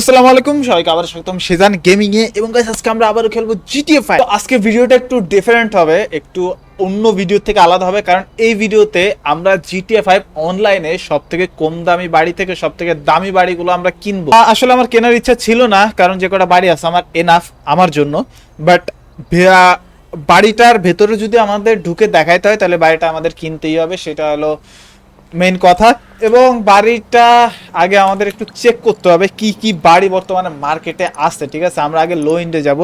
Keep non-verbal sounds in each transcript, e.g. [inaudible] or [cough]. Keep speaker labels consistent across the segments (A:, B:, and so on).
A: আসসালামু আলাইকুম, সবাইকে আবার স্বাগতম সেজান গেমিং এ। এবং গাইস আজকে আমরা আবারও খেলব জিটিএ ফাইভ আজকে ভিডিওটা একটু ডিফারেন্ট হবে, একটু অন্য ভিডিও থেকে আলাদা হবে, কারণ এই ভিডিওতে আমরা জিটিএ ফাইভ অনলাইনে সব থেকে কম দামি বাড়ি থেকে সব থেকে দামি বাড়িগুলো আমরা কিনবো। আসলে আমার কেনার ইচ্ছা ছিল না, কারণ যে কটা বাড়ি আছে, আমার এনাফ আমার জন্য। বাট বাড়িটার ভেতরে যদি আমাদের ঢুকে দেখাইতে হয়, তাহলে বাড়িটা আমাদের কিনতেই হবে। সেটা হলো মেইন কথা। এবং বাড়িটা আগে আমাদের একটু চেক করতে হবে কি কি বাড়ি বর্তমানে মার্কেটে আসছে ঠিক আছে? আমরা আগে লো ইন্ডে যাব।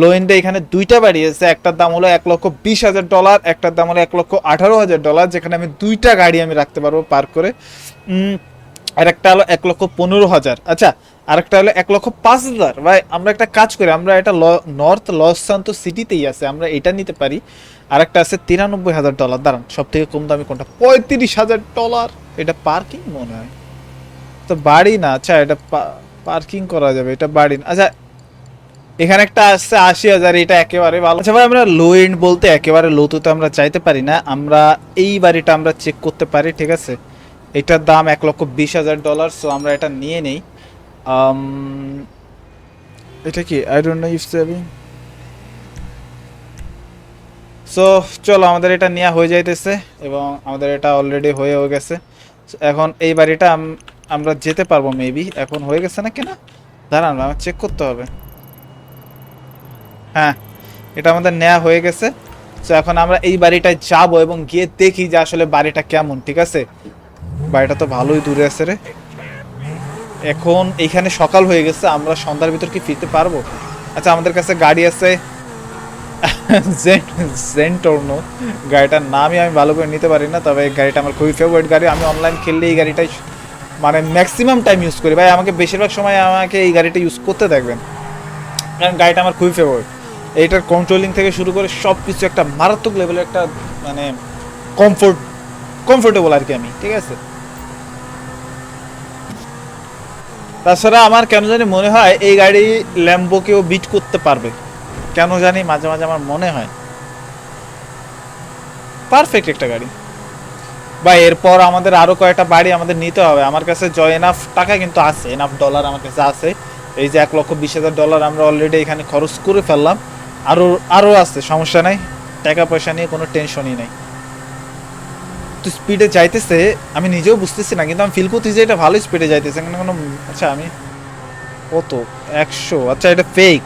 A: লো ইন্ডে এখানে দুইটা বাড়ি আছে, একটার দাম হলো এক লক্ষ বিশ হাজার ডলার একটার দাম হলো এক লক্ষ আঠারো হাজার ডলার যেখানে আমি দুইটা গাড়ি আমি রাখতে পারব পার্ক করে। আর একটা হলো এক লক্ষ পনেরো হাজার। আচ্ছা আরেকটা হলো এক লক্ষ পাঁচ হাজার। ভাই, আমরা একটা কাজ করি, আমরা এটা নর্থ লস সান্তোস সিটিতেই আছে, আমরা এটা নিতে পারি। আরেকটা আছে তিরানব্বই হাজার ডলার। দাঁড়ান সব থেকে কম দামি কোনটা? পঁয়ত্রিশ হাজার ডলার। এটা পার্কিং মনে হয়। তো বাড়ি না আচ্ছা এটা পার্কিং করা যাবে, এটা বাড়ি না। আচ্ছা এখানে একটা আসছে আশি হাজার, এটা একেবারে ভালো। আচ্ছা ভাই, আমরা লো এন্ড বলতে একেবারে লো তো আমরা চাইতে পারি না। আমরা এই বাড়িটা আমরা চেক করতে পারি, ঠিক আছে? এটার দাম এক লক্ষ বিশ হাজার ডলার সো আমরা এটা নিয়ে নেই। এটা কি? I don't know if saving so চলো আমাদের এটা নেওয়া হয়ে যাইতেছে এবং আমাদের এটা অলরেডি হয়েও গেছে। এখন এই বাড়িটা আমরা যেতে পারব মেবি এখন হয়ে গেছে না কিনা? দাঁড়ান আমার চেক করতে হবে। হ্যাঁ এটা আমাদের নেওয়া হয়ে গেছে। তো এখন আমরা এই বাড়িটায় যাব এবং গিয়ে দেখি যে আসলে বাড়িটা কেমন ঠিক আছে? বাড়িটা তো ভালোই দূরে আছে রে। এখন এইখানে সকাল হয়ে গেছে, আমরা সন্ধ্যার ভিতর কি ফিরতে পারব? আচ্ছা আমাদের কাছে গাড়ি আছে। জেন্টোর্নো গাড়িটার নামই আমি ভালো করে নিতে পারি না, তবে গাড়িটা আমার খুবই ফেভারিট গাড়ি। আমি অনলাইন খেললে এই গাড়িটাই মানে ম্যাক্সিমাম টাইম ইউজ করি। ভাই, আমাকে বেশিরভাগ সময় আমাকে এই গাড়িটা ইউজ করতে দেখবেন। কারণ গাড়িটা আমার খুবই ফেভারিট এইটার কন্ট্রোলিং থেকে শুরু করে সব কিছু একটা মারাত্মক লেভেলের একটা মানে কমফোর্ট কমফোর্টেবল আর কি আমি, ঠিক আছে? তাছাড়া আমার কেন জানি মনে হয় এই গাড়ি ল্যাম্বোকেও বিট করতে পারবে। কেন জানি মাঝে মাঝে আমার মনে হয়। পারফেক্ট একটা গাড়ি। বা এরপর আমাদের আরও কয়েকটা বাড়ি আমাদের নিতে হবে। আমার কাছে জয় এনাফ টাকা কিন্তু আছে এনাফ ডলার আমার কাছে আছে। এই যে এক লক্ষ বিশ হাজার ডলার আমরা অলরেডি এখানে খরচ করে ফেললাম। আরও আরও আছে, সমস্যা নাই। টাকা পয়সা নিয়ে কোনো টেনশনই নাই। স্পিডে যাইতেছে, আমি নিজেও বুঝতেছি না, কিন্তু আমি ফিল করতেছি এটা ভালো স্পিডে যাইতেছে, এখানে কোনো আচ্ছা আমি কত? একশো? আচ্ছা এটা ফেক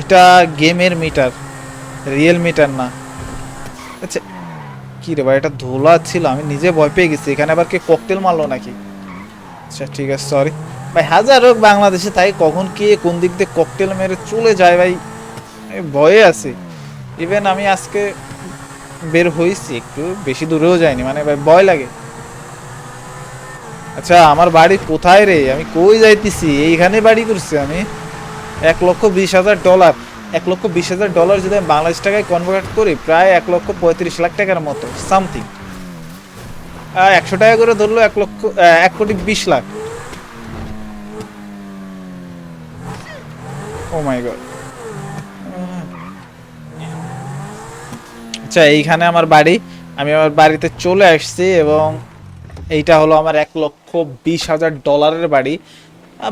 A: এটা গেমের মিটার রিয়েল মিটার না। আচ্ছা কী রে ভাই, এটা ধোলা ছিল, আমি নিজে ভয় পেয়ে গেছি, এখানে আবার কে ককটেল মারলো নাকি? আচ্ছা ঠিক আছে সরি ভাই, হাজার হোক বাংলাদেশে তাই কখন কে কোন দিক দিয়ে ককটেল মেরে চলে যায় ভাই ভয়ে আছি। ইভেন আমি আজকে বের হয়েছি, একটু বেশি দূরেও যাইনি মানে ভয় লাগে। আচ্ছা আমার বাড়ি কোথায় রে? আমি কই যাইতেছি? এইখানে বাড়ি করছি আমি। এক লক্ষ বিশ হাজার ডলার। এক লক্ষ বিশ হাজার ডলার যদি আমি বাংলাদেশ টাকায় কনভার্ট করি, প্রায় এক লক্ষ পঁয়ত্রিশ লাখ টাকার মতো সামথিং একশো টাকা করে ধরলো এক লক্ষ এক কোটি বিশ লাখ। ও মাই গড আচ্ছা এইখানে আমার বাড়ি। আমি আমার বাড়িতে চলে আসছি এবং এইটা হলো আমার এক লক্ষ বিশ হাজার ডলারের বাড়ি।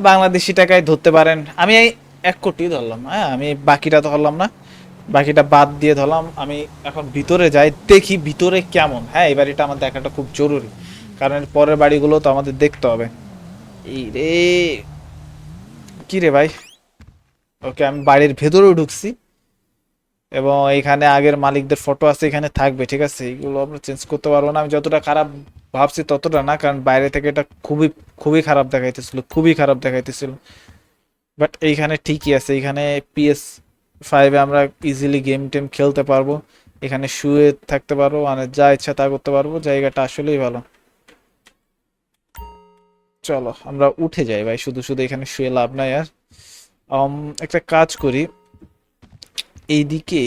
A: বাংলাদেশি টাকায় ধরতে পারেন। আমি এই এক কোটি ধরলাম হ্যাঁ আমি বাকিটা ধরলাম না। বাকিটা বাদ দিয়ে ধরলাম। আমি এখন ভিতরে যাই, দেখি ভিতরে কেমন। হ্যাঁ এই বাড়িটা আমার দেখাটা খুব জরুরি। কারণ এর পরের বাড়িগুলো তো আমাদের দেখতে হবে। এই রে, কি রে ভাই? ওকে, আমি বাড়ির ভেতরেও ঢুকছি। এবং এখানে আগের মালিকদের ফটো আছে, এখানে থাকবে, ঠিক আছে? এইগুলো আমরা চেঞ্জ করতে পারব না। আমি যতটা খারাপ ভাবছি ততটা না, কারণ বাইরে থেকে এটা খুবই খুবই খারাপ দেখাইতেছিল, খুবই খারাপ দেখাইতেছিল। বাট এইখানে ঠিকই আছে এইখানে পিএস ফাইভে আমরা ইজিলি গেম টেম খেলতে পারব। এখানে শুয়ে থাকতে পারব মানে যা ইচ্ছা তা করতে পারব, জায়গাটা আসলেই ভালো। চলো, আমরা উঠে যাই ভাই, শুধু শুধু এখানে শুয়ে লাভ নাই আর। একটা কাজ করি। এইদিকে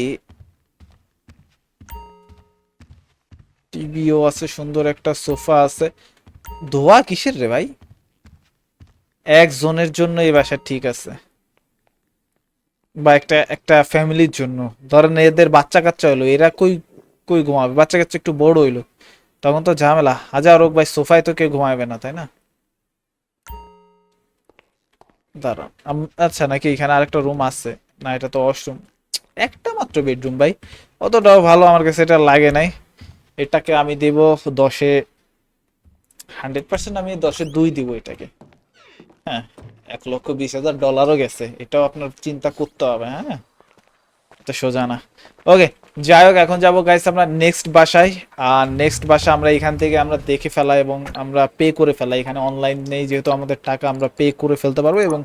A: টিভিও আছে, সুন্দর একটা সোফা আছে। ধোয়া কিসের রে ভাই? একজনের জন্য এই বাসা ঠিক আছে। বা একটা একটা ফ্যামিলির জন্য। ধরেন এদের বাচ্চা কাচ্চা হলো এরা কই কই ঘুমাবে? বাচ্চা কাচ্চা একটু বড় হইল, তখন তো ঝামেলা। হাজার হোক ভাই, সোফায় তো কেউ ঘুমাবে না, তাই না? দাঁড়ান আচ্ছা নাকি এখানে আরেকটা রুম আছে? না, এটা তো ওয়াশরুম একটা মাত্র বেডরুম ভাই। অতটাও ভালো আমার কাছে এটা লাগে নাই। এটাকে আমি দেব দশে হান্ড্রেড পার্সেন্ট আমি দশে দুই দিব এটাকে। হ্যাঁ এক লক্ষ বিশ হাজার ডলারও গেছে। এটাও আপনার চিন্তা করতে হবে হ্যাঁ? এটা সোজা না। ওকে যাই হোক, এখন যাব গাইস আমরা নেক্সট বাসায়। আর নেক্সট বাসা আমরা এখান থেকে আমরা দেখে ফেলা এবং আমরা পে করে ফেলা এখানে অনলাইন নেই, যেহেতু আমাদের টাকা আমরা পে করে ফেলতে পারব এবং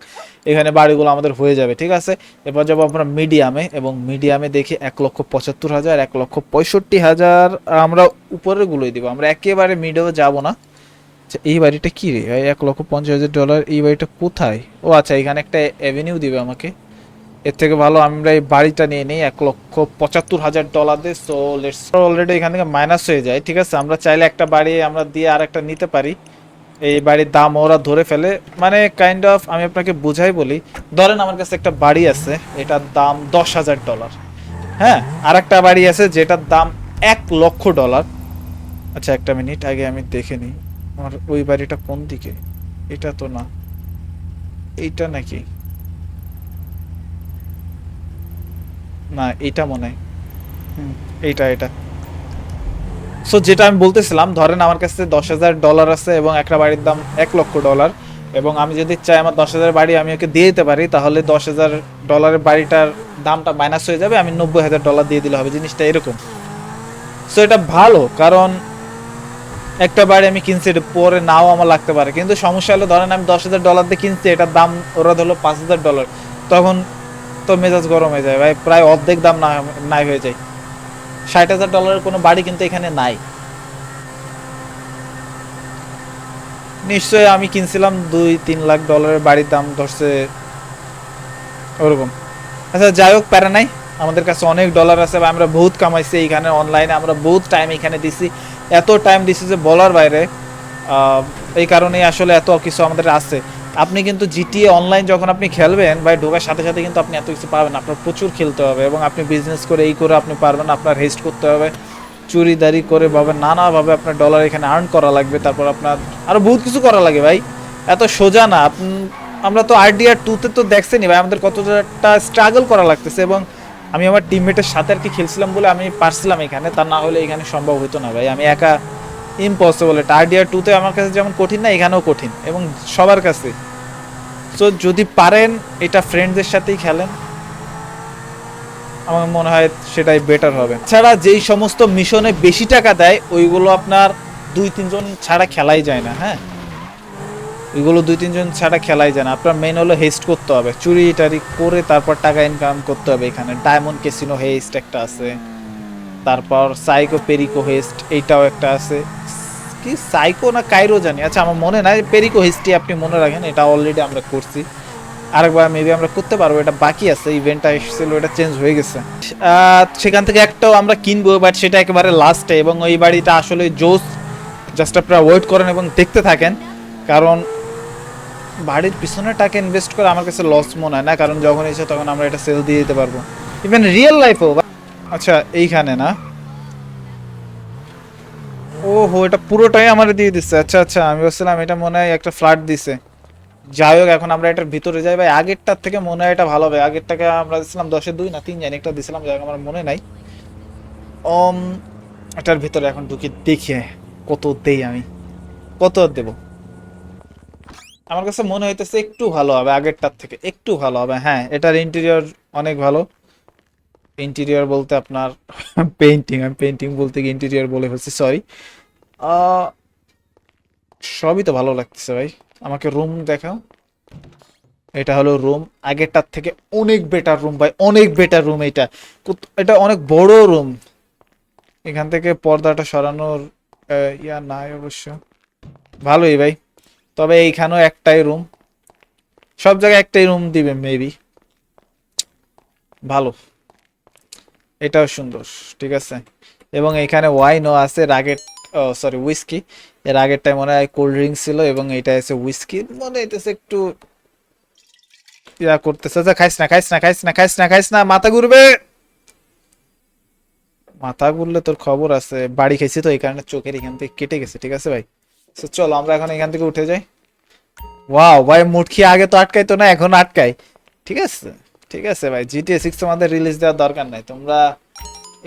A: এখানে বাড়িগুলো আমাদের হয়ে যাবে, ঠিক আছে? এরপর যাব আমরা মিডিয়ামে এবং মিডিয়ামে দেখি এক লক্ষ পঁচাত্তর হাজার, এক লক্ষ পঁয়ষট্টি হাজার আমরা উপরের গুলোই দিব। আমরা একেবারে মিডেও যাব না। আচ্ছা এই বাড়িটা কি রে? এক লক্ষ পঞ্চাশ হাজার ডলার এই বাড়িটা কোথায়? ও আচ্ছা এখানে একটা অ্যাভিনিউ দিবে আমাকে। এর থেকে ভালো আমরা এই বাড়িটা নিয়ে নিই, এক লক্ষ পঁচাত্তর হাজার ডলার দিয়ে সো লেটস অলরেডি এখান থেকে মাইনাস হয়ে যায়, ঠিক আছে? আমরা চাইলে একটা বাড়ি আমরা দিয়ে আর একটা নিতে পারি। এই বাড়ির দাম ওরা ধরে ফেলে মানে কাইন্ড অফ আমি আপনাকে বুঝাই বলি, ধরেন আমার কাছে একটা বাড়ি আছে, এটার দাম দশ হাজার ডলার হ্যাঁ আর একটা বাড়ি আছে যেটার দাম এক লক্ষ ডলার আচ্ছা একটা মিনিট আগে আমি দেখে নিই, আমার ওই বাড়িটা কোন দিকে? এটা তো না, এইটা নাকি? না এটা মনে হয়। এইটা এটা সো যেটা আমি বলতেছিলাম ধরেন আমার কাছে দশ হাজার ডলার আছে এবং একটা বাড়ির দাম এক লক্ষ ডলার এবং আমি যদি চাই আমার দশ হাজার বাড়ি আমি ওকে দিয়ে দিতে পারি তাহলে দশ হাজার ডলারের বাড়িটার দামটা মাইনাস হয়ে যাবে আমি নব্বই হাজার ডলার দিয়ে দিলে হবে। জিনিসটা এরকম। সো এটা ভালো কারণ একটা বাড়ি আমি কিনছি এটা পরে নাও আমার লাগতে পারে। কিন্তু সমস্যা হলো ধরেন আমি দশ হাজার ডলার দিয়ে কিনছি এটার দাম ওরা ধরলো পাঁচ হাজার ডলার তখন তো মেজাজ গরম হয়ে যায়। ভাই, প্রায় অর্ধেক দাম নাই হয়ে যায়। ষাট হাজার ডলারের কোনো বাড়ি কিন্তু এখানে নাই। নিশ্চয়ই আমি কিনছিলাম দুই তিন লাখ ডলারের বাড়ির দাম ধরছে ওরকম। আচ্ছা যাই হোক, প্যারা নাই। আমাদের কাছে অনেক ডলার আছে। বা আমরা বহুত কামাইছি এইখানে অনলাইনে আমরা বহুত টাইম এখানে দিছি। এত টাইম দিছি যে বলার বাইরে এই কারণেই আসলে এত কিছু আমাদের আছে। আপনি কিন্তু জিটিএ অনলাইন যখন আপনি খেলবেন, ভাই, ঢোকার সাথে সাথে কিন্তু আপনি এত কিছু পাবেন আপনার প্রচুর খেলতে হবে এবং আপনি বিজনেস করে এই করে আপনি পারবেন, আপনার হেস্ট করতে হবে, চুরিদারি করে ভাবে, নানাভাবে আপনার ডলার এখানে আর্ন করা লাগবে, তারপর আপনার আরও বহুত কিছু করা লাগে, ভাই। এত সোজা না আমরা তো আরডিআর টুতে তো দেখছেনি ভাই, আমাদের কতটা স্ট্রাগল করা লাগতেছে এবং আমি আমার টিমমেটের সাথে আর কি খেলছিলাম বলে আমি পারছিলাম এখানে, তা না হলে এখানে সম্ভব হতো না, ভাই। আমি একা ইম্পসিবল এটা আরডিআর টুতে আমার কাছে যেমন কঠিন না, এখানেও কঠিন এবং সবার কাছে। তো যদি পারেন, এটা ফ্রেন্ডদের সাথেই খেলেন। আমার মনে হয় সেটাই বেটার হবে। ছাড়া যেই সমস্ত মিশনে বেশি টাকা দেয়, ওইগুলো আপনার দুই, তিনজন ছাড়া খেলাই যায় না হ্যাঁ? ওইগুলো দুই, তিনজন ছাড়া খেলাই যায় না। আপনার মেন হলো হেস্ট করতে হবে। চুরি, টারি করে তারপর টাকা ইনকাম করতে হবে এখানে। ডায়মন্ড কেসিনো হেস্ট একটা আছে। তারপর সাইকো পেরিকো হেস্ট এইটাও একটা আছে। কি? সাইকো না কাইরো জানি? আচ্ছা আমার মনে নাই। পেরিকো হেস্টই আপনি মনে রাখেন, এটা অলরেডি আমরা করছি। আরেকবার মেবি আমরা করতে পারব, এটা বাকি আছে ইভেন্টটা এসেছিল, এটা চেঞ্জ হয়ে গেছে। সেখান থেকে একটাও আমরা কিনবো বাট সেটা একেবারে লাস্টে এবং ওই বাড়িটা আসলে জোস জাস্ট আপনারা ওয়েট করেন এবং দেখতে থাকেন। কারণ বাড়ির পিছনে টাকা ইনভেস্ট করে আমার কাছে লস মনে হয় না, কারণ যখন এসে তখন আমরা এটা সেল দিয়ে দিতে পারব। ইভেন রিয়েল লাইফেও আচ্ছা এইখানে না। ও হো এটা পুরোটাই আমার দিয়ে দিচ্ছে। আচ্ছা আচ্ছা আমি বলছিলাম এটা মনে হয় একটা ফ্ল্যাট দিছে। যাই হোক, এখন আমরা এটার ভিতরে যাই। ভাই, আগেরটার থেকে মনে হয় এটা ভালো হবে আগেরটাকে আমরা দিছিলাম দশে দুই না তিন, জানি একটা দিছিলাম, যাই আমার মনে নাই। ওম এটার ভিতরে এখন ঢুকি, দেখি কত দেই আমি। কত দেব? আমার কাছে মনে হইতেছে একটু ভালো হবে আগেরটার থেকে, একটু ভালো হবে। হ্যাঁ এটার ইন্টেরিয়র অনেক ভালো। ইন্টেরিয়র বলতে আপনার পেইন্টিং আমি পেইন্টিং বলতে গিয়ে ইন্টেরিয়র বলে ফেলছি সরি সবই তো ভালো লাগতেছে ভাই। আমাকে রুম দেখাও। এটা হলো রুম আগেরটার থেকে অনেক বেটার রুম ভাই, অনেক বেটার রুম এটা। এটা অনেক বড় রুম এখান থেকে পর্দাটা সরানোর ইয়া নাই অবশ্য। ভালোই ভাই। তবে এইখানেও একটাই রুম সব জায়গায় একটাই রুম দিবে মেবি ভালো। এটাও সুন্দর, ঠিক আছে? এবং এখানে ওয়াইনও আছে, রাগের সরি উইস্কি এর আগেরটাই মনে হয় কোল্ড ড্রিঙ্কস ছিল এবং এটা আছে উইস্কি মনে হইতেছে একটু ইয়া করতেছে। আচ্ছা খাইস না খাইস না খাইস না খাইস না খাইস না, মাথা ঘুরবে! মাথা ঘুরলে তোর খবর আছে। বাড়ি খাইছি তো, এই কারণে চোখের এখান থেকে কেটে গেছে, ঠিক আছে ভাই? তো চলো, আমরা এখন এখান থেকে উঠে যাই। ওয়াও ভাই, মুটকি আগে তো আটকাইতো না, এখন আটকাই ঠিক আছে? ঠিক আছে ভাই জিটিএ সিক্স আমাদের রিলিজ দেওয়ার দরকার নাই তোমরা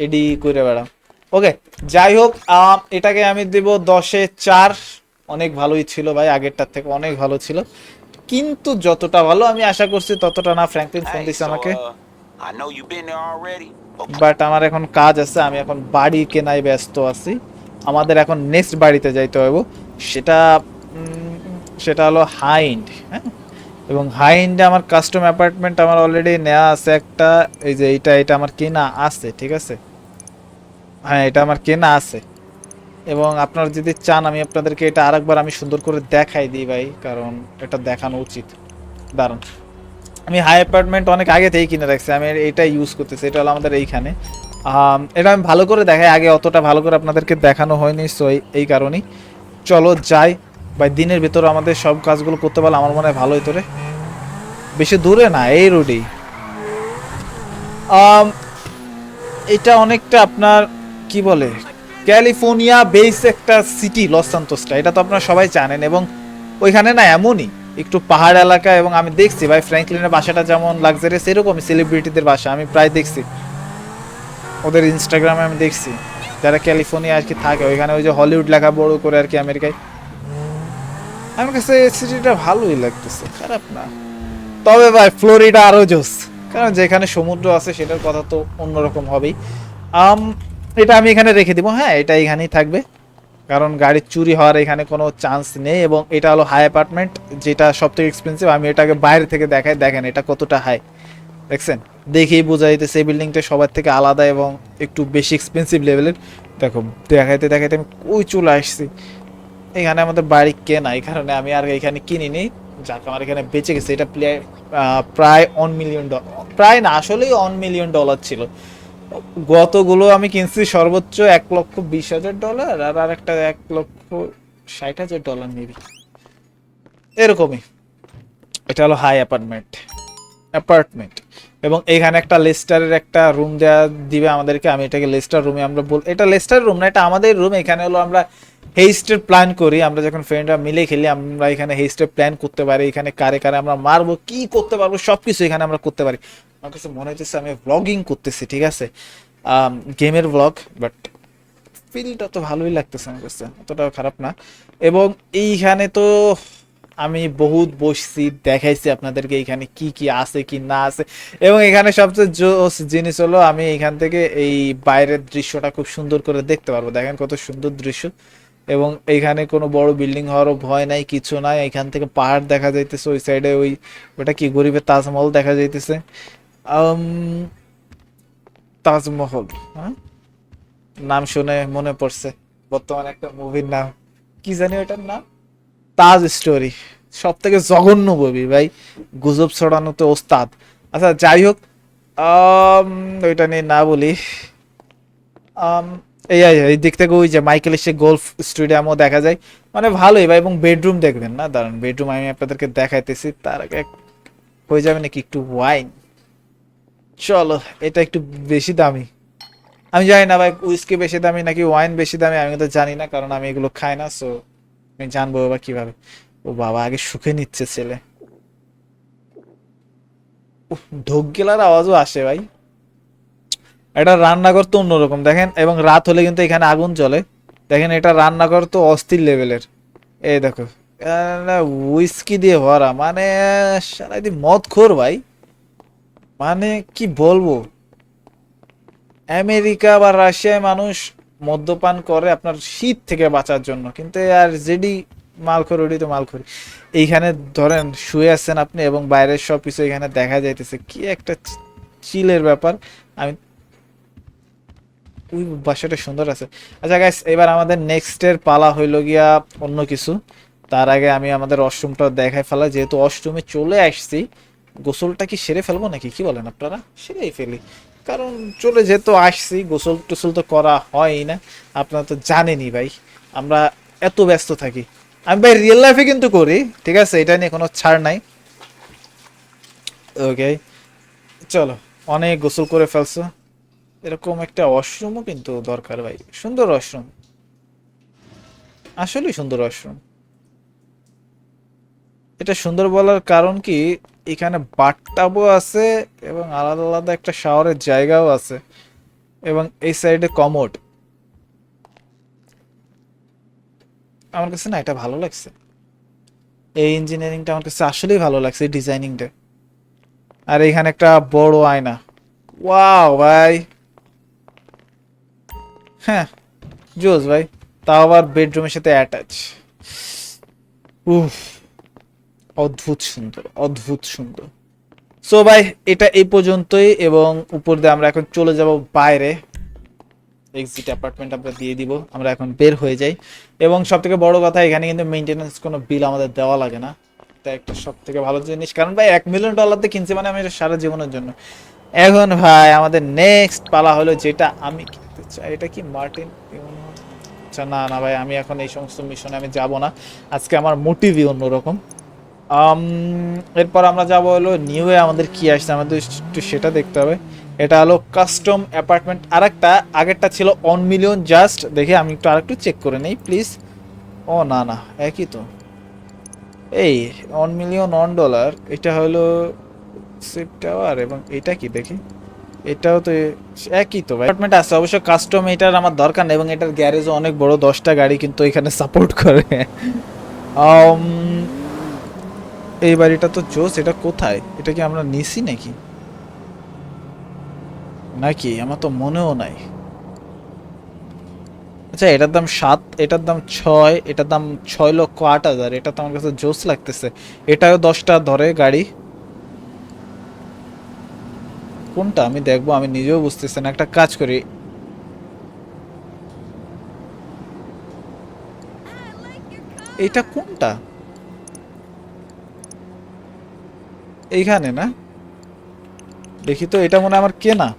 A: এডি করে বেড়াও। ওকে যাই হোক এটাকে আমি দেব দশে চার অনেক ভালোই ছিল ভাই আগেরটার থেকে অনেক ভালো ছিল। কিন্তু যতটা ভালো আমি আশা করছি ততটা না ফ্র্যাঙ্কলিন ফোন দিচ্ছে আমাকে।
B: uh.
A: বাট আমার এখন কাজ আছে আমি এখন বাড়ি কেনায় ব্যস্ত আছি। আমাদের এখন নেক্সট বাড়িতে যাইতে হবে সেটা সেটা হলো হাইন্ড হ্যাঁ? এবং হাই হাইন্ডে আমার কাস্টম অ্যাপার্টমেন্ট আমার অলরেডি নেওয়া আছে একটা, এই যে এইটা এটা আমার কেনা আছে, ঠিক আছে? হ্যাঁ এটা আমার কেনা আছে। এবং আপনারা যদি চান, আমি আপনাদেরকে এটা আরেকবার আমি সুন্দর করে দেখাই দিই ভাই, কারণ এটা দেখানো উচিত। দারুণ। আমি হাই অ্যাপার্টমেন্ট অনেক আগে থেকেই কিনে রাখছি, আমি এটা ইউজ করতেছি, এটা হলো আমাদের এইখানে। এটা আমি ভালো করে দেখাই, আগে অতটা ভালো করে আপনাদেরকে দেখানো হয়নি সো এই কারণেই। চলো যাই। ভাই, দিনের ভিতরে আমাদের সব কাজগুলো করতে পারলে আমার মনে হয় ভালোই তোরে বেশি দূরে না, এই রোডেই এটা অনেকটা আপনার, কি বলে? ক্যালিফোর্নিয়া বেস একটা সিটি, লস সান্তোসটা। এটা তো আপনারা সবাই জানেন এবং ওইখানে না এমনই একটু পাহাড় এলাকা এবং আমি দেখছি ভাই, ফ্র্যাঙ্কলিনের বাসাটা যেমন লাক্সারিয়াস, এরকমই সেলিব্রিটিদের বাসা, আমি প্রায় দেখছি। ওদের ইনস্টাগ্রামে আমি দেখছি। যারা ক্যালিফোর্নিয়া আর কি থাকে, ওইখানে ওই যে হলিউড লেখা বড় করে আর কি আমেরিকায়। আমার কাছে সিটিটা ভালোই লাগতেছে। খারাপ না। তবে ভাই ফ্লোরিডা আরও জোস। কারণ যেখানে সমুদ্র আছে সেটার কথা তো অন্যরকম হবেই। আম এটা আমি এখানে রেখে দিব হ্যাঁ এটা এখানেই থাকবে। কারণ গাড়ির চুরি হওয়ার এখানে কোনো চান্স নেই এবং এটা হলো হাই অ্যাপার্টমেন্ট যেটা সব থেকে এক্সপেন্সিভ আমি এটাকে বাইরে থেকে দেখাই দেখেন এটা কতটা হাই দেখছেন? দেখেই বোঝা যাইতেছে এই বিল্ডিংটা সবার থেকে আলাদা এবং একটু বেশি এক্সপেন্সিভ লেভেলের দেখো দেখাইতে দেখাইতে আমি ওই চলে আসছি। এখানে আমাদের বাড়ি কেনা এই কারণে আমি আর এখানে কিনিনি যাকে আমার এখানে বেঁচে গেছে। এটা প্লে- আহ, প্রায় অন মিলিয়ন ডলার প্রায় না আসলেই অন মিলিয়ন ডলার ছিল। গতগুলো আমি কিনছি সর্বোচ্চ এক লক্ষ বিশ হাজার ডলার আর আর একটা এক লক্ষ ষাট হাজার ডলার নিবি এরকমই। এটা হলো হাই অ্যাপার্টমেন্ট অ্যাপার্টমেন্ট এবং এখানে একটা লেস্টারের একটা রুম দেওয়া দিবে আমাদেরকে আমি এটাকে লেস্টার রুমে আমরা বল এটা লেস্টার রুম না এটা আমাদের রুম এখানে হলো আমরা হেইস্টের প্ল্যান করি, আমরা যখন ফ্রেন্ডরা মিলে খেলি, আমরা এখানে হেইস্টের প্ল্যান করতে পারি, এখানে কারে কারে আমরা মারবো, কি করতে পারব সব কিছু এখানে আমরা করতে পারি। আমার কাছে মনে হচ্ছে আমি ব্লগিং করতেছি, ঠিক আছে? গেমের ব্লগ বাট ফিলটা তো ভালোই লাগতেছে আমার কাছে অতটাও খারাপ না। এবং এইখানে তো আমি বহুত বসছি, দেখাইছি আপনাদেরকে এখানে কি কি আছে, কি না আছে। এবং এখানে সবচেয়ে জোস জিনিস হলো, আমি এখান থেকে এই বাইরের দৃশ্যটা খুব সুন্দর করে দেখতে পারব। দেখেন কত সুন্দর দৃশ্য। এবং এইখানে কোনো বড় বিল্ডিং হওয়ারও ভয় নাই, কিছু নাই। এখান থেকে পাহাড় দেখা যাইতেছে, ওই সাইডে ওই ওটা কি গরিবের তাজমহল দেখা যাইতেছে। তাজমহল হ্যাঁ? নাম শুনে মনে পড়ছে, বর্তমানে একটা মুভির নাম। কি জানি ওটার নাম? তাজ স্টোরি সব থেকে জঘন্য মুভি ভাই, গুজব ছড়ানোতে ওস্তাদ। আচ্ছা যাই হোক ওইটা নিয়ে না বলি। এই এই দিক থেকে ওই যে মাইকেল সে গোলফ স্টেডিয়ামও দেখা যায়। মানে ভালোই ভাই, এবং বেডরুম দেখবেন না? দাঁড়ান বেডরুম আমি আপনাদেরকে দেখাইতেছি। তার আগে হয়ে যাবে নাকি একটু ওয়াইন চলো, এটা একটু বেশি দামি। আমি জানি না ভাই উইস্কি বেশি দামি নাকি ওয়াইন বেশি দামি, আমি তো জানি না, কারণ আমি এগুলো খাই না সো আমি জানব বাবা কীভাবে। ও বাবা, আগে সুখে নিচ্ছে ছেলে। ঢোক গেলার আওয়াজও আসে ভাই। এটা রান্নাঘর তো অন্যরকম, দেখেন, এবং রাত হলে কিন্তু এখানে আগুন চলে দেখেন, এটা রান্নাঘর তো অস্থির লেভেলের। এই দেখো উইস্কি দিয়ে ভরা মানে সারাদিন মদ খোর ভাই। মানে কি বলব? আমেরিকা বা রাশিয়ায় মানুষ মদ্যপান করে আপনার শীত থেকে বাঁচার জন্য, কিন্তু আর যেডি মালখোর, ওডি তো মালখোর এইখানে ধরেন, শুয়ে আছেন আপনি এবং বাইরের সব কিছু এখানে দেখা যাইতেছে, কি একটা চিলের ব্যাপার। আমি ওই বাসাটা সুন্দর আছে। আচ্ছা গাইস এবার আমাদের নেক্সটের পালা হইল গিয়া অন্য কিছু। তার আগে আমি আমাদের অষ্টমটা দেখাই ফেলা, যেহেতু অষ্টমে চলে আসছি, গোসলটা কি সেরে ফেলব নাকি? কি বলেন আপনারা? সেরেই ফেলি। কারণ চলে যেহেতু আসছি, গোসল টোসল তো করা হয় না। আপনারা তো জানেনই ভাই, আমরা এত ব্যস্ত থাকি। আমি ভাই রিয়েল লাইফে কিন্তু করি, ঠিক আছে? এটা নিয়ে কোনো ছাড় নাই। ওকে চলো, অনেক গোসল করে ফেলছো। এরকম একটা ওয়াশরুমও কিন্তু দরকার ভাই। সুন্দর ওয়াশরুম আসলেই সুন্দর ওয়াশরুম এটা সুন্দর বলার কারণ কি, এখানে বাথটাবও আছে এবং আলাদা আলাদা একটা শাওয়ারের জায়গাও আছে এবং এই সাইডে কমোড আমার কাছে না এটা ভালো লাগছে। এই ইঞ্জিনিয়ারিংটা আমার কাছে আসলেই ভালো লাগছে, এই ডিজাইনিংটা আর এখানে একটা বড় আয়না। ওয়াও ভাই! হ্যাঁ। জোস ভাই, তাও আবার বেডরুমের সাথে অ্যাটাচ উফ, অদ্ভুত সুন্দর অদ্ভুত সুন্দর। সো ভাই, এটা এই পর্যন্তই এবং উপর দিয়ে আমরা এখন চলে যাব বাইরে। এক্সিট অ্যাপার্টমেন্ট আমরা দিয়ে দিব, আমরা এখন বের হয়ে যাই। এবং সব থেকে বড় কথা, এখানে কিন্তু মেনটেন্যান্স কোনো বিল আমাদের দেওয়া লাগে না। এটা একটা সব থেকে ভালো জিনিস। কারণ ভাই, এক মিলিয়ন ডলার দিয়ে কিনছি মানে আমি এটা সারা জীবনের জন্য। এখন ভাই, আমাদের নেক্সট পালা হলো যেটা আমি চাই এটা কি মার্টিন? আচ্ছা না না ভাই, আমি এখন এই সমস্ত মিশনে আমি যাব না। আজকে আমার মোটিভই অন্যরকম। এরপর আমরা যাব হলো নিউ আমাদের কি আসছে? আমাদের একটু সেটা দেখতে হবে। এটা হলো কাস্টম অ্যাপার্টমেন্ট আরেকটা, আগেরটা ছিল অন মিলিয়ন জাস্ট দেখে আমি একটু আরেকটু চেক করে নেই প্লিজ ও, না না, একই তো। এই অন মিলিয়ন অন ডলার এটা হলো সিপ টাওয়ার এবং এটা কি দেখি? এটাও তো একই তো অ্যাপার্টমেন্ট আছে অবশ্য কাস্টম এটার আমার দরকার নেই এবং এটার গ্যারেজও অনেক বড় দশটা গাড়ি কিন্তু এখানে সাপোর্ট করে। আম, এই বাড়িটা তো জোস এটা কোথায়? এটা কি আমরা নিছি নাকি? নাকি? আমার তো মনেও নাই। আচ্ছা এটার দাম সাত এটার দাম ছয় এটার দাম ছয় লক্ষ আট হাজার এটা তো আমার কাছে জোস লাগতেছে। এটাও দশটা ধরে গাড়ি। কোনটা? আমি দেখব, আমি নিজেও বুঝতেছি না। একটা কাজ করি। এইটা কোনটা? এইখানে না? দেখি তো, এটা মনে আমার কেনা।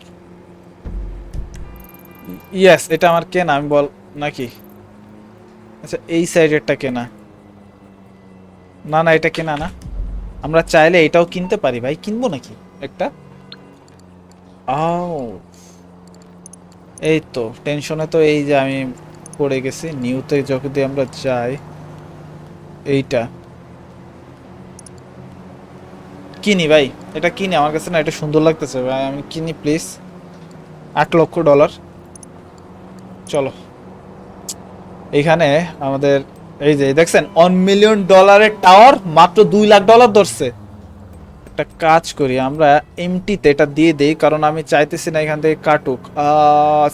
A: ইয়েস, এটা আমার কেনা, আমি বল, নাকি? আচ্ছা এই সাইডেরটা কেনা। না না, এটা কেনা না। আমরা চাইলে এটাও কিনতে পারি। ভাই, কিনবো নাকি? একটা? আও। এই তো টেনশনে তো এই যে আমি পড়ে গেছি, নিউতে যদি আমরা যাই, এইটা। কিনি ভাই, এটা কিনি, আমার কাছে না এটা সুন্দর লাগতেছে ভাই, আমি কিনি প্লিজ আট লক্ষ ডলার চলো। এইখানে আমাদের, এই যে, দেখছেন ওয়ান মিলিয়ন ডলারের টাওয়ার মাত্র দুই লাখ ডলার ধরছে। একটা কাজ করি, আমরা এমটিতে এটা দিয়ে দেই, কারণ আমি চাইতেছি না এখান থেকে কাটুক।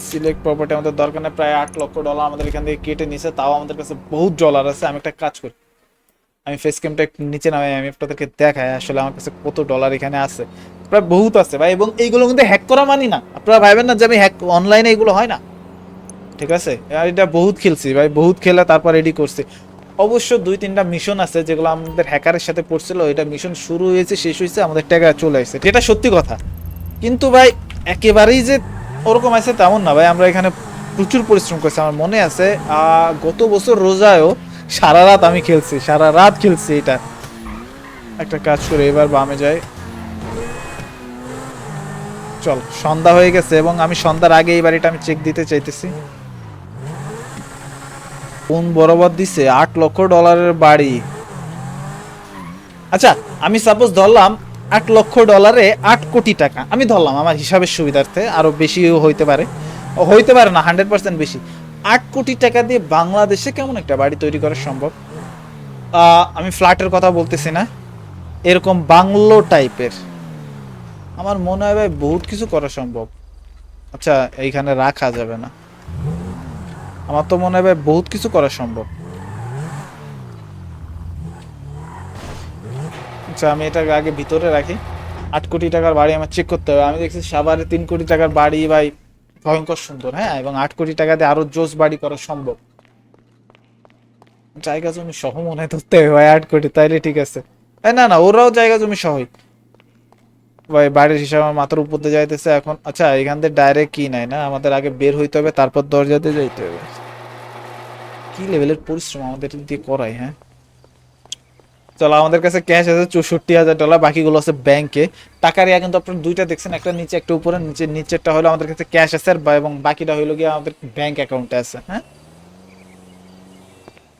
A: সিলেক্ট প্রপার্টি আমাদের দরকার নেই, প্রায় আট লক্ষ ডলার আমাদের এখান থেকে কেটে নিছে, তাও আমাদের কাছে বহুত ডলার আছে, আমি একটা কাজ করি। আমি ফেস ক্যামটা একটু নিচে নামাই, আমি আপনাদেরকে দেখাই আসলে আমার কাছে কত ডলার এখানে আছে। প্রায় বহুত আছে ভাই, এবং এইগুলো কিন্তু হ্যাক করা মানি না। আপনারা ভাবেন না যে আমি হ্যাক অনলাইনে এগুলো হয় না। ঠিক আছে? এটা বহুত খেলছি ভাই, বহুত খেলে তারপর রেডি করছি। অবশ্য দুই তিনটা মিশন আছে যেগুলো আমাদের হ্যাকারের সাথে পড়ছিল এটা মিশন শুরু হয়েছে, শেষ হয়েছে, আমাদের টাকা চলে আসছে। এটা সত্যি কথা। কিন্তু ভাই, একেবারেই যে ওরকম আছে তেমন না। ভাই, আমরা এখানে প্রচুর পরিশ্রম করছি, আমার মনে আছে গত বছর রোজায়ও সারা রাত আমি খেলছি, সারা রাত খেলছি এটা। একটা কাজ করে এবার বামে যাই। চল, সন্ধ্যা হয়ে গেছে এবং আমি সন্ধ্যার আগে এই বাড়িটা আমি চেক দিতে চাইতেছি। কোন বরাবর দিছে আট লক্ষ ডলারের বাড়ি। আচ্ছা আমি সাপোজ ধরলাম আট লক্ষ ডলারে আট কোটি টাকা। আমি ধরলাম আমার হিসাবের সুবিধার্থে আরও বেশিও হইতে পারে। হইতে পারে না হান্ড্রেড পার্সেন্ট বেশি। আট কোটি টাকা দিয়ে বাংলাদেশে কেমন একটা বাড়ি তৈরি করা সম্ভব? আমি ফ্ল্যাটের কথা বলতেছি না। এরকম বাংলো টাইপের। আমার মনে হয় ভাই বহুত কিছু করা সম্ভব। আচ্ছা এইখানে রাখা যাবে না। আমার তো মনে হয় বহুত কিছু করা সম্ভব। আচ্ছা আমি এটাকে আগে ভিতরে রাখি। আট কোটি টাকার বাড়ি আমার চেক করতে হবে। আমি দেখছি সাভারে তিন কোটি টাকার বাড়ি ভাই ভয়ঙ্কর সুন্দর হ্যাঁ? এবং আট কোটি টাকা দিয়ে আরও জোস বাড়ি করা সম্ভব। জায়গা জমি সহ মনে হয় ধরতে হবে ভাই, আট কোটি, তাইলে ঠিক আছে। না না, ওরাও জায়গা জমি সহই। ভাই বাড়ির হিসাবে আমার মাথার উপর দিয়ে যাইতেছে এখন। আচ্ছা এখান থেকে ডাইরেক্ট কি নাই না? আমাদের আগে বের হইতে হবে, তারপর দরজাতে যাইতে হবে। কি লেভেলের পরিশ্রম আমাদের দিয়ে করাই হ্যাঁ? চলো, আমাদের কাছে ক্যাশ আছে চৌষট্টি হাজার ডলার বাকিগুলো আছে ব্যাংকে টাকার ইয়া কিন্তু আপনার দুইটা দেখছেন, একটা নিচে, একটা উপরে। নিচে, নিচেরটা হলো আমাদের কাছে ক্যাশ আছে আর এবং বাকিটা হইল গিয়ে আমাদের ব্যাংক অ্যাকাউন্টে আছে হ্যাঁ?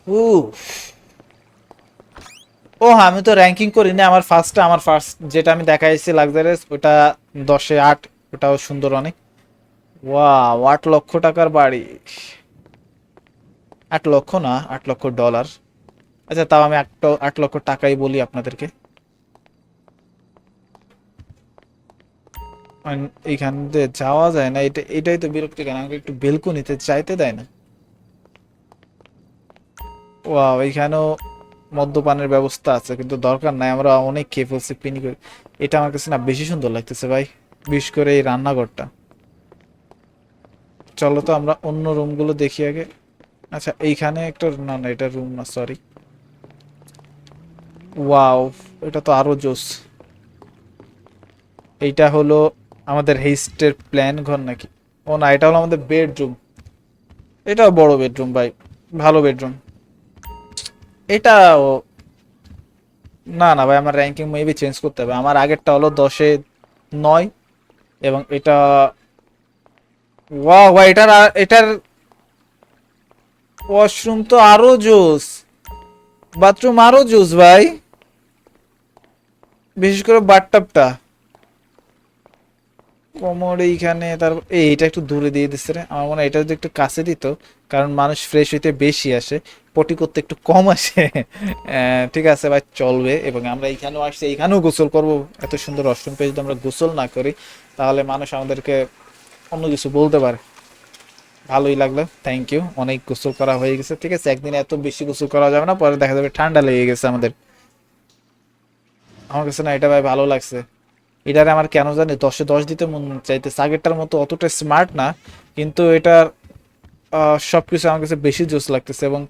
A: উ ও হ্যাঁ আমি তো র্যাঙ্কিং করি না আমার ফার্স্টটা আমার ফার্স্ট যেটা আমি দেখাইছি লাক্সারিয়াস ওটা দশে আট, ওটাও সুন্দর অনেক। ওয়াও আট লক্ষ টাকার বাড়ি। আট লক্ষ না, আট লক্ষ ডলার আচ্ছা তাও আমি আট লক্ষ টাকাই বলি আপনাদেরকে। এইখান দিয়ে যাওয়া যায় না, এটা, এটাই তো বিরক্তি কেন আমাকে একটু বেলকুনিতে চাইতে দেয় না। ওয়াও এইখানেও মদ্যপানের ব্যবস্থা আছে, কিন্তু দরকার নাই, আমরা অনেক খেয়ে ফেলছি, পিনি করে। এটা আমার কাছে না বেশি সুন্দর লাগতেছে ভাই, বিশেষ করে এই রান্নাঘরটা। চলো তো আমরা অন্য রুমগুলো দেখি আগে। আচ্ছা এইখানে একটা না না, এটা রুম না সরি ওয়াও, এটা তো আরও জোস। এইটা হলো আমাদের হেস্টের প্ল্যান ঘর নাকি? ও না, এটা হলো আমাদের বেডরুম। এটাও বড় বেডরুম ভাই, ভালো বেডরুম। এটাও, না না ভাই, আমার র্যাঙ্কিং মেবি চেঞ্জ করতে হবে। আমার আগেরটা হলো দশে নয়, এবং এটা, ওয়াও ভাই, এটার এটার ওয়াশরুম তো আরও জোস বাথরুম আরও জোস ভাই। বিশেষ করে বাথটাবটা কোমর এইখানে তারপর এই এটা একটু দূরে দিয়ে দিচ্ছে রে। আমার মনে হয় এটা যদি একটু কাছে দিত, কারণ মানুষ ফ্রেশ হইতে বেশি আসে, পটি করতে একটু কম আসে। [laughs] ঠিক আছে ভাই, চলবে। এবং আমরা এইখানেও আসছি, এইখানেও গোসল করব। এত সুন্দর অষ্টম পেয়ে যদি আমরা গোসল না করি, তাহলে মানুষ আমাদেরকে অন্য কিছু বলতে পারে। ভালোই লাগল থ্যাংক ইউ অনেক গোসল করা হয়ে গেছে, ঠিক আছে? একদিনে এত বেশি গোসল করা যাবে না, পরে দেখা যাবে ঠান্ডা লেগে গেছে আমাদের। আমার কাছে না, এটা ভাই ভালো লাগছে। এটারে আমার কেন জানি দশে দশ দিতে মন চাইতেছে। আগেরটার মতো অতটা স্মার্ট না, কিন্তু এটার সব কিছু আমার কাছে বেশি জোস লাগতেছে এবং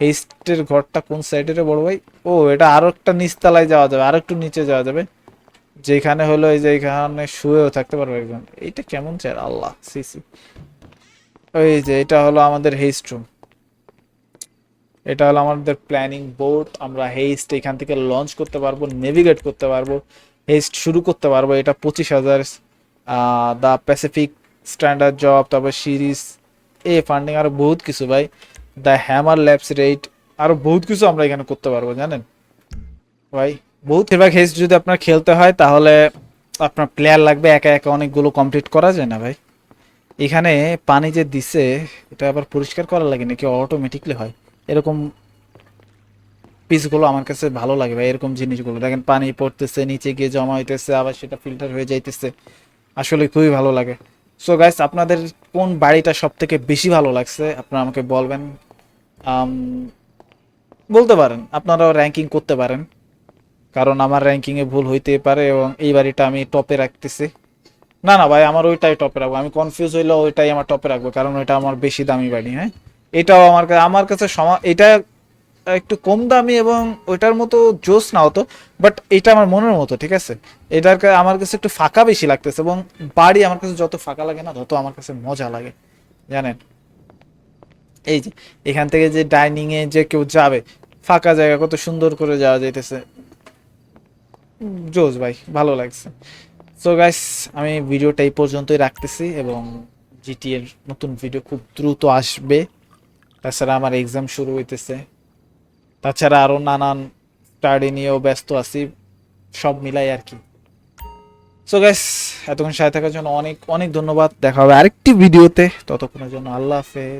A: হেস্টের ঘরটা কোন সাইডের বড় ভাই? ও, এটা আরও একটা নিচতলায় যাওয়া যাবে, আর একটু নিচে যাওয়া যাবে, যেখানে হলো এই যে এখানে শুয়েও থাকতে পারবে একজন। এইটা কেমন চাই আল্লাহ, সি সি। ওই যে এটা হলো আমাদের হেস্ট রুম এটা হলো আমাদের প্ল্যানিং বোর্ড আমরা হেস্ট এখান থেকে লঞ্চ করতে পারব নেভিগেট করতে পারব হেস্ট শুরু করতে পারব। এটা পঁচিশ হাজার দ্য প্যাসিফিক স্ট্যান্ডার্ড জব তারপর সিরিজ এ ফান্ডিং আরও বহুত কিছু ভাই। দ্য হ্যামার ল্যাবস রেট আরও বহুত কিছু আমরা এখানে করতে পারব, জানেন? ভাই, বহুত বেশিরভাগ হেস্ট যদি আপনার খেলতে হয়, তাহলে আপনার প্লেয়ার লাগবে, একা একা অনেকগুলো কমপ্লিট করা যায় না ভাই। এখানে পানি যে দিছে, এটা আবার পরিষ্কার করা লাগে নাকি? অটোমেটিকলি হয়। এরকম পিসগুলো আমার কাছে ভালো লাগে ভাই, এরকম জিনিসগুলো। দেখেন পানি পড়তেছে, নিচে গিয়ে জমা হইতেছে, আবার সেটা ফিল্টার হয়ে যাইতেছে। আসলে খুবই ভালো লাগে। সো গাইস আপনাদের কোন বাড়িটা সব থেকে বেশি ভালো লাগছে? আপনারা আমাকে বলবেন। বলতে পারেন, আপনারাও র্যাঙ্কিং করতে পারেন। কারণ আমার র্যাঙ্কিংয়ে ভুল হইতে পারে এবং এই বাড়িটা আমি টপে রাখতেছি। না না ভাই, আমার ওইটাই টপে রাখব। আমি কনফিউজ হইলেও ওইটাই আমার টপে রাখব, কারণ ওইটা আমার বেশি দামি বাড়ি হ্যাঁ? এটাও আমার কাছে আমার কাছে সমা, এটা একটু কম দামি এবং ওইটার মতো জোস না হতো বাট এটা আমার মনের মতো, ঠিক আছে? এটার আমার কাছে একটু ফাঁকা বেশি লাগতেছে এবং বাড়ি আমার কাছে যত ফাঁকা লাগে না, তত আমার কাছে মজা লাগে, জানেন? এই যে, এখান থেকে যে ডাইনিং এ যে কেউ যাবে, ফাঁকা জায়গা, কত সুন্দর করে যাওয়া যাইতেছে। জোস ভাই, ভালো লাগছে। সো গাইস আমি ভিডিওটা এই পর্যন্তই রাখতেছি এবং জিটিএর নতুন ভিডিও খুব দ্রুত আসবে। তাছাড়া আমার এক্সাম শুরু হইতেছে। তাছাড়া আরও নানান স্টাডি নিয়েও ব্যস্ত আছি, সব মিলাই আর কি। সো গ্যাস এতক্ষণ সাথে থাকার জন্য অনেক অনেক ধন্যবাদ। দেখা হবে আরেকটি ভিডিওতে ততক্ষণের জন্য আল্লাহ হাফেজ।